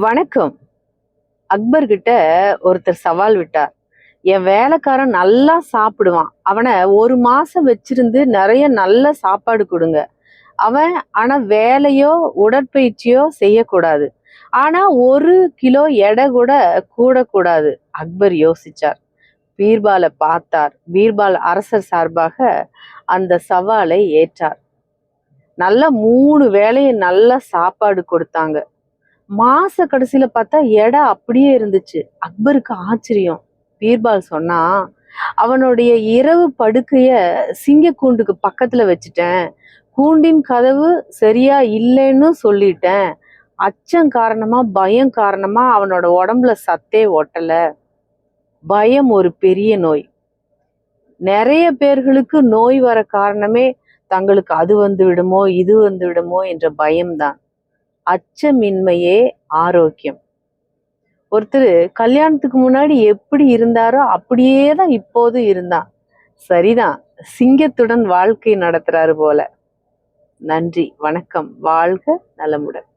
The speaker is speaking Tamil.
வணக்கம். அக்பர் கிட்ட ஒருத்தர் சவால் விட்டார். என் வேலைக்காரன் நல்லா சாப்பிடுவான். அவனை ஒரு மாசம் வச்சிருந்து நிறைய நல்ல சாப்பாடு கொடுங்க. அவன் ஆனா வேலையோ உடற்பயிற்சியோ செய்யக்கூடாது. ஆனா ஒரு கிலோ எடை கூட கூடக்கூடாது அக்பர் யோசிச்சார். பீர்பாலை பார்த்தார். பீர்பால் அரசர் சார்பாக அந்த சவாலை ஏற்றார். நல்ல மூணு வேலையை நல்லா சாப்பாடு கொடுத்தாங்க. மாச கடைசியில பார்த்தா எடை அப்படியே இருந்துச்சு. அக்பருக்கு ஆச்சரியம். பீர்பால் சொன்னா அவனுடைய இரவு படுக்கைய சிங்க கூண்டுக்கு பக்கத்துல வச்சுட்டேன். கூண்டின் கதவு சரியா இல்லைன்னு சொல்லிட்டேன். அச்சம் காரணமா பயம் காரணமா அவனோட உடம்புல சத்தே ஒட்டல. பயம் ஒரு பெரிய நோய். நிறைய பேர்களுக்கு நோய் வர காரணமே தங்களுக்கு அது வந்து விடுமோ இது வந்து விடுமோ என்ற பயம்தான். அச்சமின்மையே ஆரோக்கியம். ஒருத்தர் கல்யாணத்துக்கு முன்னாடி எப்படி இருந்தாரோ அப்படியே தான் இப்போது இருந்தான். சரிதான் சிங்கத்துடன் வாழ்க்கை நடத்துறாரு போல. நன்றி வணக்கம் வாழ்க நலமுடன்.